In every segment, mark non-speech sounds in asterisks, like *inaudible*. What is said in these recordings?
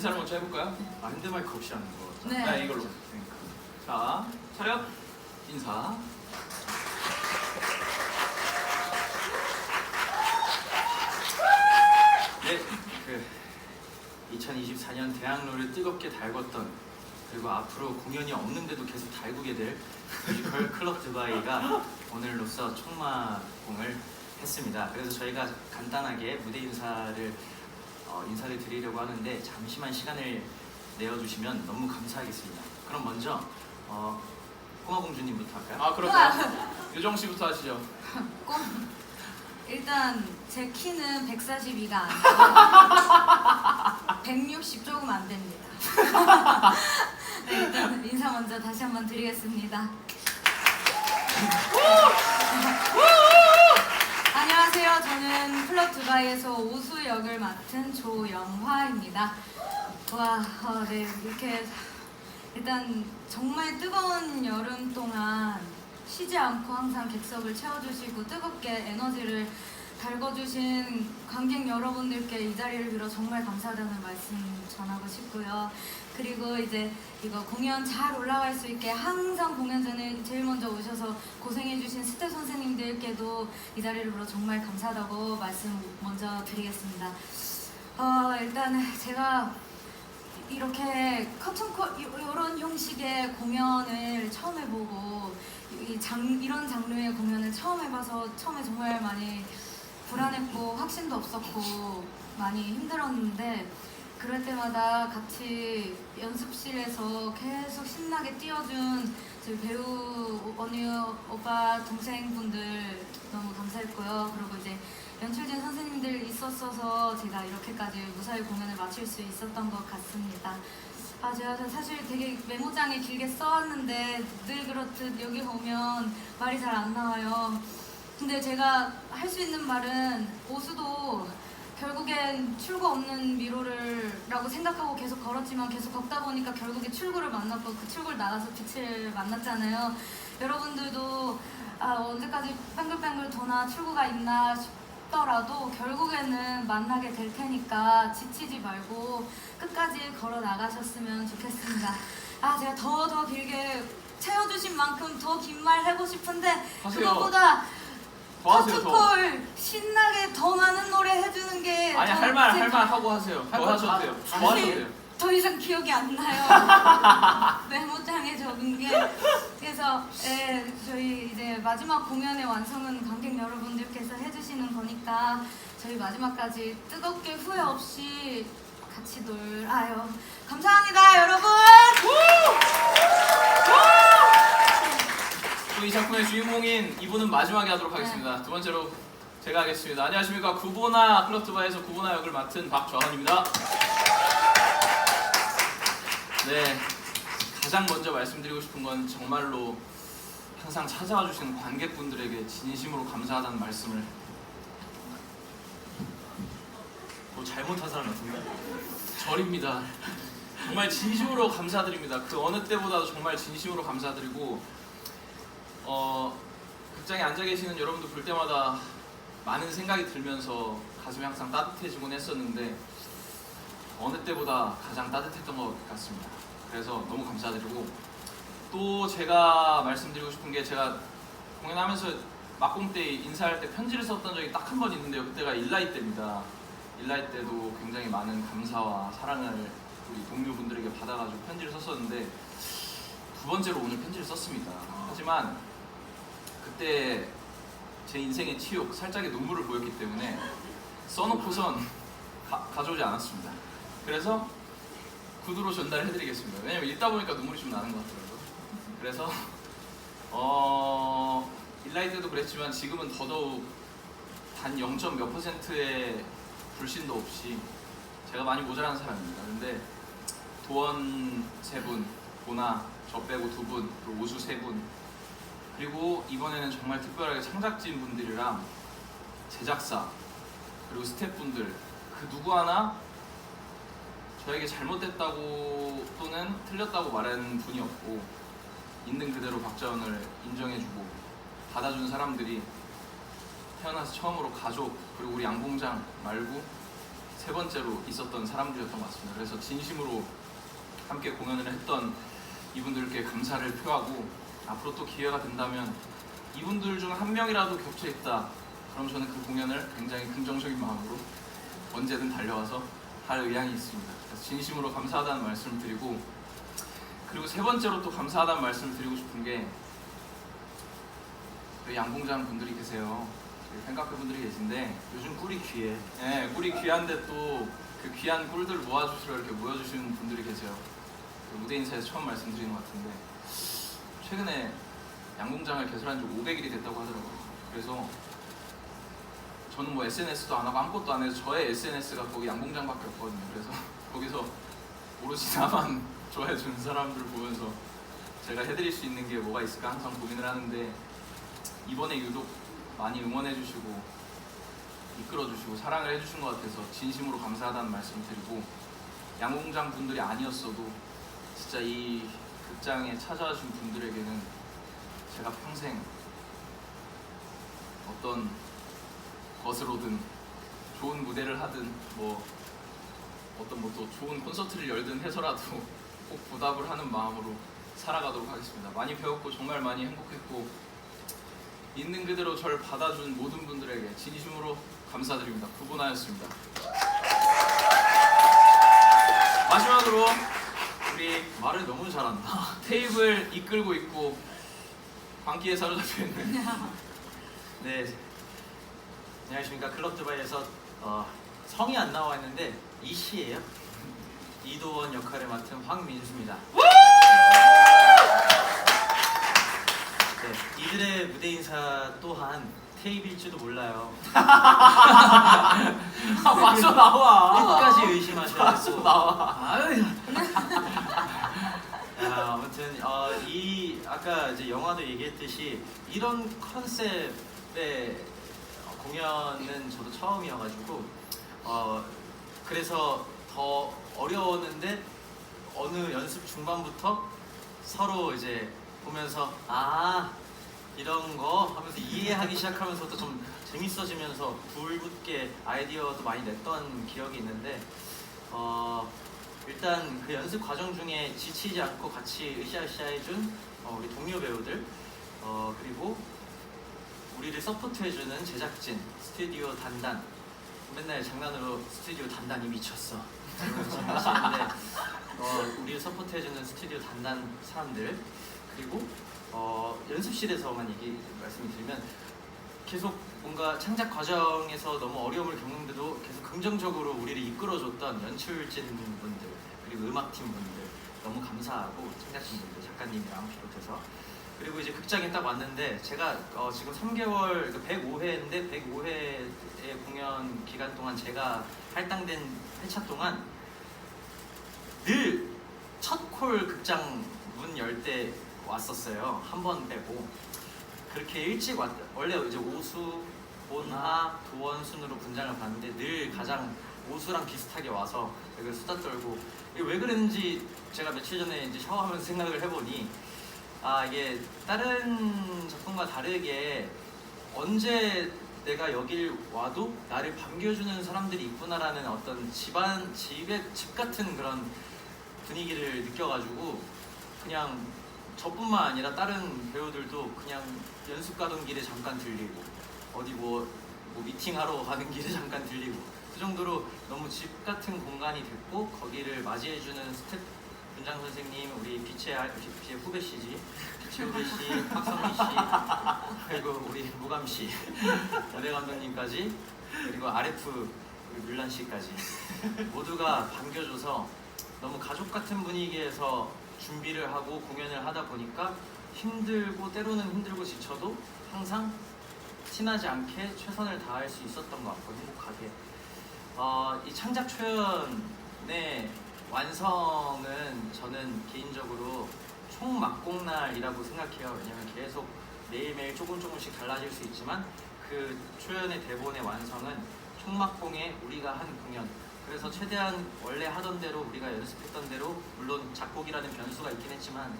인사를 먼저 해볼까요? 아 핸드마이크 없이 하는 거. 네. 네 이걸로. 자 차렷 인사. 네, 그 2024년 대학로를 뜨겁게 달궜던 그리고 앞으로 공연이 없는데도 계속 달구게 될 뮤지컬 클럽 두바이가 오늘로써 총마공을 했습니다. 그래서 저희가 간단하게 무대 인사를 어, 인사를 드리려고 하는데 잠시만 시간을 내어주시면 너무 감사하겠습니다. 그럼 먼저 어, 꼬마 공주님부터 할까요? 아 그럴까요? 유정 씨부터 하시죠. *laughs* 꼭 일단 제 키는 142가 아니고 *laughs* 160 조금 안 됩니다. *laughs* 네, 일단 인사 먼저 다시 한번 드리겠습니다. 안녕하세요. 저는 클럽 두바이에서 오수 역을 맡은 조영화입니다. 와, 어, 네 이렇게 일단 정말 뜨거운 여름 동안 쉬지 않고 항상 객석을 채워주시고 뜨겁게 에너지를 달궈주신 관객 여러분들께 이 자리를 빌어 정말 감사하다는 말씀 전하고 싶고요. 그리고 이제 이거 공연 잘 올라갈 수 있게 항상 공연 전에 제일 먼저 오셔서 고생해주신 스태 선생님들께도 이 자리를 빌어 정말 감사하다고 말씀 먼저 드리겠습니다. 어, 일단 제가 이렇게 커튼콜 이런 형식의 공연을 처음 해보고 이 장, 이런 장르의 공연을 처음 해봐서 처음에 정말 많이 불안했고 확신도 없었고 많이 힘들었는데 그럴 때마다 같이 연습실에서 계속 신나게 띄워준 저희 배우 언니 오빠 동생분들 너무 감사했고요. 그리고 이제 연출진 선생님들 있었어서 제가 이렇게까지 무사히 공연을 마칠 수 있었던 것 같습니다. 아 제가 사실 되게 메모장에 길게 써왔는데 늘 그렇듯 여기 오면 말이 잘 안 나와요. 근데 제가 할 수 있는 말은 오수도 결국엔 출구 없는 미로를 라고 생각하고 계속 걸었지만 계속 걷다 보니까 결국에 출구를 만났고 그 출구를 나가서 빛을 만났잖아요. 여러분들도 아, 언제까지 뺑글뺑글 도나 출구가 있나 싶더라도 결국에는 만나게 될 테니까 지치지 말고 끝까지 걸어 나가셨으면 좋겠습니다. 아 제가 더 더 길게 채워주신 만큼 더 긴말 하고 싶은데 하세요. 그것보다 더 하세요 더. 신나게 더 많은 노래 해주는 게 아니 더할말 제- 할말 하고 하세요. 할더말 하셔도 다- 돼요. 다더 하셔도 사실 돼요. 더 이상 기억이 안 나요. *laughs* 메모장에 적은 게 그래서 예, 저희 이제 마지막 공연의 완성은 관객 여러분들께서 해주시는 거니까 저희 마지막까지 뜨겁게 후회 없이 같이 놀아요. 감사합니다, 여러분. 또 이 작품의 주인공인 이분은 마지막에 하도록 네. 하겠습니다. 두 번째로 제가 하겠습니다. 안녕하십니까 구보나 클럽투바에서 구보나 역을 맡은 박정환입니다. 네, 가장 먼저 말씀드리고 싶은 건 정말로 항상 찾아와 주시는 관객분들에게 진심으로 감사하다는 말씀을 뭐 잘못한 사람 같은데? 절입니다. 정말 진심으로 감사드립니다. 그 어느 때보다도 정말 진심으로 감사드리고 어, 극장에 앉아 계시는 여러분들 볼 때마다 많은 생각이 들면서 가슴이 항상 따뜻해지곤 했었는데 어느 때보다 가장 따뜻했던 것 같습니다. 그래서 너무 감사드리고 또 제가 말씀드리고 싶은 게 제가 공연하면서 막공 때 인사할 때 편지를 썼던 적이 딱 한 번 있는데요. 그때가 일라이 때입니다. 일라이 때도 굉장히 많은 감사와 사랑을 우리 동료분들에게 받아가지고 편지를 썼었는데 두 번째로 오늘 편지를 썼습니다. 하지만 그 때 제 인생의 치욕, 살짝의 눈물을 보였기 때문에 써놓고선 가, 가져오지 않았습니다. 그래서 구두로 전달해드리겠습니다. 왜냐면 읽다 보니까 눈물이 좀 나는 것 같더라고요. 그래서 어 일라이 때도 그랬지만 지금은 더더욱 단 0. 몇 퍼센트의 불신도 없이 제가 많이 모자란 사람입니다. 근데 도원 세 분, 보나 저 빼고 두 분, 그리고 오수 세 분, 그리고 이번에는 정말 특별하게 창작진 분들이랑 제작사 그리고 스태프분들 그 누구 하나 저에게 잘못됐다고 또는 틀렸다고 말하는 분이 없고 있는 그대로 박자원을 인정해주고 받아준 사람들이 태어나서 처음으로 가족 그리고 우리 양봉장 말고 세 번째로 있었던 사람들이었던 것 같습니다. 그래서 진심으로 함께 공연을 했던 이분들께 감사를 표하고 앞으로 또 기회가 된다면 이분들 중 한 명이라도 겹쳐 있다. 그럼 저는 그 공연을 굉장히 긍정적인 마음으로 언제든 달려와서 할 의향이 있습니다. 그래서 진심으로 감사하다는 말씀을 드리고 그리고 세 번째로 또 감사하다는 말씀을 드리고 싶은 게 양봉장 분들이 계세요. 팬카페 분들이 계신데 요즘 꿀이 귀해. 네, 꿀이 귀한데 또 그 귀한 꿀들 모아주시러 이렇게 모여주시는 분들이 계세요. 그 무대 인사에서 처음 말씀드리는 것 같은데 최근에 양궁장을 개설한 지 500일이 됐다고 하더라고요. 그래서 저는 뭐 SNS도 안 하고 아무것도 안 해서 저의 SNS가 거기 양궁장밖에 없거든요. 그래서 *laughs* 거기서 오로지 나만 *laughs* 좋아해 주는 사람들 보면서 제가 해드릴 수 있는 게 뭐가 있을까 항상 고민을 하는데 이번에 유독 많이 응원해 주시고 이끌어 주시고 사랑을 해 주신 것 같아서 진심으로 감사하다는 말씀을 드리고 양궁장 분들이 아니었어도 진짜 이 극장에 찾아와 주신 분들에게는 제가 평생 어떤 것으로든 좋은 무대를 하든 뭐 어떤 뭐 또 좋은 콘서트를 열든 해서라도 *laughs* 꼭 보답을 하는 마음으로 살아가도록 하겠습니다. 많이 배웠고 정말 많이 행복했고 있는 그대로 저를 받아준 모든 분들에게 진심으로 감사드립니다. 구분하였습니다. 마지막으로 우리 너무 잘한다. *laughs* 테이블 이끌고 있고 광기에 사로잡혀 있는 *laughs* 네. 안녕하십니까 클럽 두바이에서 어, 성이 안 나와 있는데 이 씨예요. 이도원 역할을 맡은 황민수입니다. 네, 이들의 무대 인사 또한 테이프일지도 몰라요. *laughs* 아 맞아 나와 끝까지 의심하셔야 되고. 나와 아유. 아, 아무튼 어, 이 아까 이제 영화도 얘기했듯이 이런 컨셉의 공연은 저도 처음이어가지고 어, 그래서 더 어려웠는데 어느 연습 중반부터 서로 이제 보면서 아 이런 거 하면서 이해하기 시작하면서부터 좀 재밌어지면서 불붙게 아이디어도 많이 냈던 기억이 있는데 어, 일단 그 연습 과정 중에 지치지 않고 같이 으쌰으쌰 해준 어, 우리 동료 배우들. 어, 그리고 우리를 서포트해주는 제작진 스튜디오 단단 맨날 장난으로 스튜디오 단단이 미쳤어. 이러면서 장난치는데 어, 우리를 서포트해주는 스튜디오 단단 사람들. 그리고 어, 연습실에서만 얘기 말씀을 드리면 계속 뭔가 창작 과정에서 너무 어려움을 겪는데도 계속 긍정적으로 우리를 이끌어줬던 연출진 분들 그리고 음악팀 분들 너무 감사하고 창작진 분들 작가님이랑 비롯해서. 그리고 이제 극장에 딱 왔는데 제가 어, 지금 3개월 105회인데 105회의 공연 기간 동안 제가 할당된 회차 동안 늘 첫 콜 극장 문 열 때 왔었어요. 한 번 빼고. 그렇게 일찍 왔 원래 이제 오수, 본하, 도원 순으로 분장을 봤는데 늘 가장 오수랑 비슷하게 와서 되게 수다 떨고 이게 왜 그랬는지 제가 며칠 전에 이제 샤워하면서 생각을 해보니 아 이게 다른 작품과 다르게 언제 내가 여길 와도 나를 반겨주는 사람들이 있구나라는 어떤 집안 집의 집 같은 그런 분위기를 느껴가지고 그냥 저뿐만 아니라 다른 배우들도 그냥 연습 가던 길에 잠깐 들리고 어디 뭐, 뭐 미팅하러 가는 길에 잠깐 들리고 그 정도로 너무 집 같은 공간이 됐고 거기를 맞이해주는 스텝 분장 선생님 우리 빛의 알- 빛의 후배 씨지. 빛의 후배 씨 박성민 씨 그리고 우리 무감 씨 여대 감독님까지 그리고 RF 우리 물란 씨까지 모두가 반겨줘서 너무 가족 같은 분위기에서 준비를 하고 공연을 하다 보니까 힘들고 때로는 힘들고 지쳐도 항상 티나지 않게 최선을 다할 수 있었던 것 같고 행복하게 어, 이 창작 초연의 완성은 저는 개인적으로 총막공날이라고 생각해요. 왜냐면 계속 매일매일 조금 조금씩 달라질 수 있지만 그 초연의 대본의 완성은 총막공에 우리가 한 공연 그래서 최대한 원래 하던 대로 우리가 연습했던 대로 물론 작곡이라는 변수가 있긴 했지만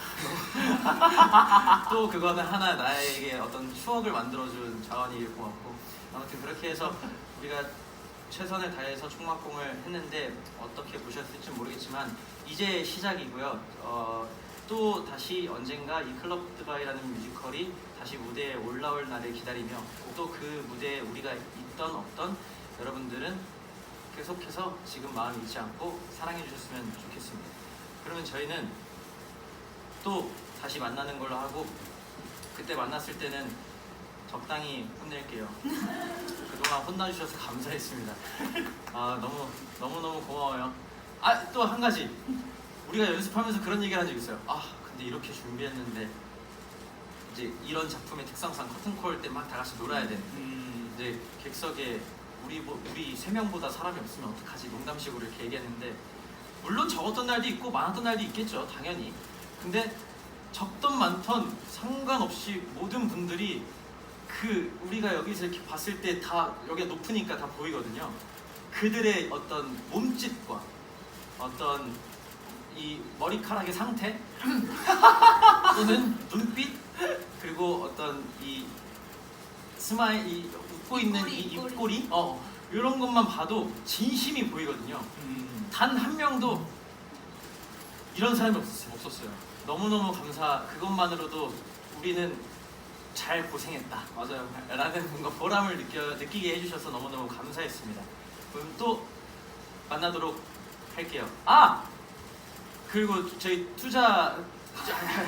*laughs* 또 그거는 하나 나에게 어떤 추억을 만들어준 자원이 고맙고 아무튼 그렇게 해서 우리가 최선을 다해서 총막공을 했는데 어떻게 보셨을지 모르겠지만 이제 시작이고요. 어, 또 다시 언젠가 이 클럽 드바이라는 뮤지컬이 다시 무대에 올라올 날을 기다리며 또 그 무대에 우리가 있던 없던 여러분들은 계속해서 지금 마음 잃지 않고 사랑해 주셨으면 좋겠습니다. 그러면 저희는 또 다시 만나는 걸로 하고 그때 만났을 때는 적당히 혼낼게요. 그동안 혼나주셔서 감사했습니다. 아 너무 너무 너무 고마워요. 아 또 한 가지 우리가 연습하면서 그런 얘기를 한 적 있어요. 아 근데 이렇게 준비했는데 이제 이런 작품의 특성상 커튼콜 때 막 다 같이 놀아야 돼. 음, 이제 객석에 우리 뭐- 우리 세 명보다 사람이 없으면 어떡하지 농담식으로 이렇게 얘기했는데 물론 적었던 날도 있고 많았던 날도 있겠죠 당연히 근데 적던 많던 상관없이 모든 분들이 그 우리가 여기서 이렇게 봤을 때 다 여기가 높으니까 다 보이거든요 그들의 어떤 몸짓과 어떤 이 머리카락의 상태 *laughs* 또는 눈빛 그리고 어떤 이 스마일 이 웃고 있는 이 입꼬리, 입꼬리 어 이런 것만 봐도 진심이 보이거든요. 음, 단한 명도 이런 사람이 없었어요. 없었어요. 너무너무 감사. 그것만으로도 우리는 잘 고생했다. 맞아요. 라는 뭔가 보람을 느껴 느끼게 해주셔서 너무너무 감사했습니다. 그럼 또 만나도록 할게요. 아 그리고 저희 투자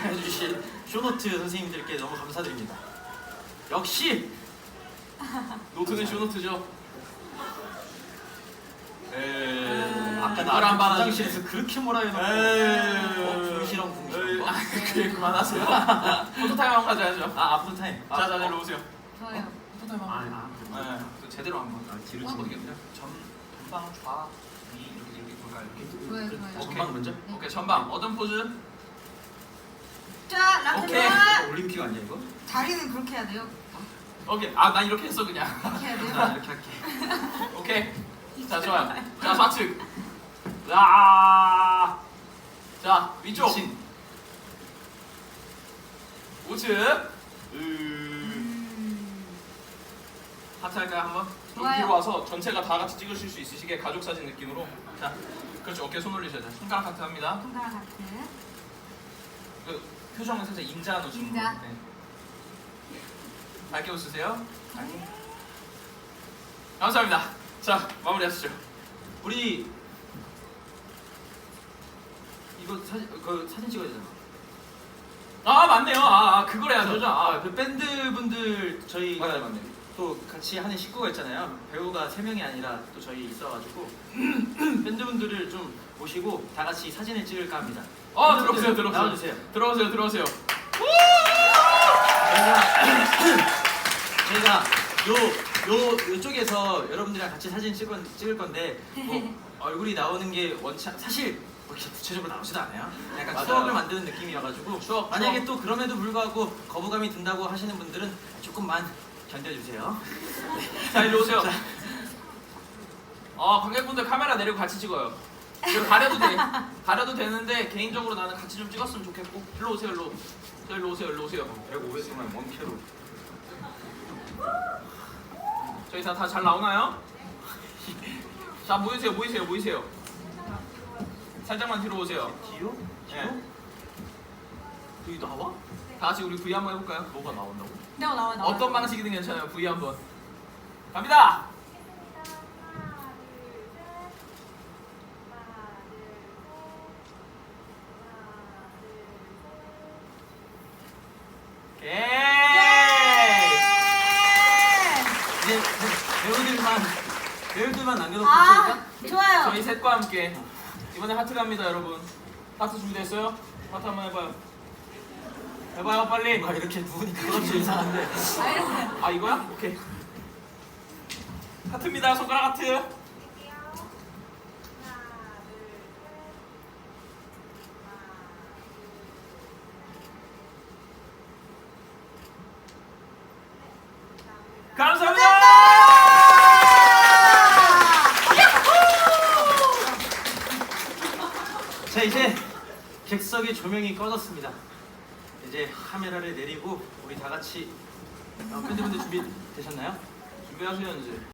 해주신 쇼노트 선생님들께 너무 감사드립니다. 역시 노트는 쇼노트죠. 에이, 아까 이걸 나랑. 화장실에서 그렇게 뭐라 에이. 어, 궁시렁 궁시렁? 아, 그래 그만하세요. 포토타임 한번 가져야죠. 아 아프터 타임 자, 자, 내려 오세요. 좋아요. 포토타임 아, 한번. 아, 네, 또 제대로 한번. 아, 뒤로 이게 그냥 전 전방 좌 위 이렇게 이렇게 돌아요. 이렇게. 좋아요, 좋아요. 오케이. 전방 먼저? 오케이 전방 어떤 포즈? 자, 오케이. 라켓 올림픽 아니야 이거? 다리는 그렇게 해야 돼요. 오케이. 아, 난 이렇게 했어 그냥. 이렇게 해야 돼요. 나 이렇게 할게 오케이. *laughs* 자, 좋아요. 자, 좌측. 야. 자, 위쪽. 미친. 우측. 으. 음. 하트 할까요 한번? 여기 좋아요. 뒤로 와서 전체가 다 같이 찍으실 수 있으시게 가족 사진 느낌으로. 자, 그렇죠. 어깨 손 올리셔야 돼요. 손가락 하트 합니다. 손가락 하트. 그 표정은 살짝 인자 놓으시고. 인자. 네. 밝게 웃으세요. 감사합니다. 자, 마무리 하시죠. 우리 이거 사진 그 사진 찍어야 되잖아. 아, 맞네요. 아, 아 그걸 해야죠. 자, 아, 아그 밴드 분들 저희 맞아요, 맞네요. 또 같이 하는 식구가 있잖아요. 배우가 세 명이 아니라 또 저희 있어가지고 *clears throat* 밴드 분들을 좀 모시고 다 같이 사진을 찍을까 합니다. 어, 들어오세요, 들어오세요. 나와주세요. 들어오세요, 들어오세요. *clears throat* 저희가 요, 요, 요쪽에서 여러분들이랑 같이 사진 찍을, 찍을 건데 뭐 *laughs* 얼굴이 나오는 게 원치 않- 사실 뭐 이렇게 구체적으로 나오지도 않아요. 약간 맞아요. 추억을 만드는 느낌이어가지고 추억, 만약에 추억. 또 그럼에도 불구하고 거부감이 든다고 하시는 분들은 조금만 견뎌주세요. 자, 일로 오세요. 어, 관객분들 카메라 내리고 같이 찍어요. 이거 가려도 돼. 가려도 되는데 개인적으로 나는 같이 좀 찍었으면 좋겠고. 일로 오세요, 일로. 저 일로 오세요, 일로 오세요. 105회수만 원캐로. 저희 다 다 잘 나오나요? 자, 모이세요, 모이세요, 모이세요. 살짝만 뒤로 오세요. 뒤로? 뒤로? 네. 여기 나와? 다 같이 우리 V 한번 해볼까요? 뭐가 나온다고? 나와 나와 나와. 어떤 방식이든 괜찮아요. V 한번. 갑니다. 오케이. 이제 배우들만 배우들만 남겨놓고 아? 좋아요. 저희 셋과 함께 이번에 하트 갑니다, 여러분. 하트 준비됐어요? 하트 한번 해봐요. 해봐요, 빨리. 뭔가 이렇게 누우니까 그렇지 이상한데. 아. 아 이거야? 오케이. 하트입니다. 손가락 하트. 감사합니다. 자 이제 객석의 조명이 꺼졌습니다. 이제 카메라를 내리고 우리 다 같이 어, 밴드분들 준비 되셨나요? 준비하세요 이제.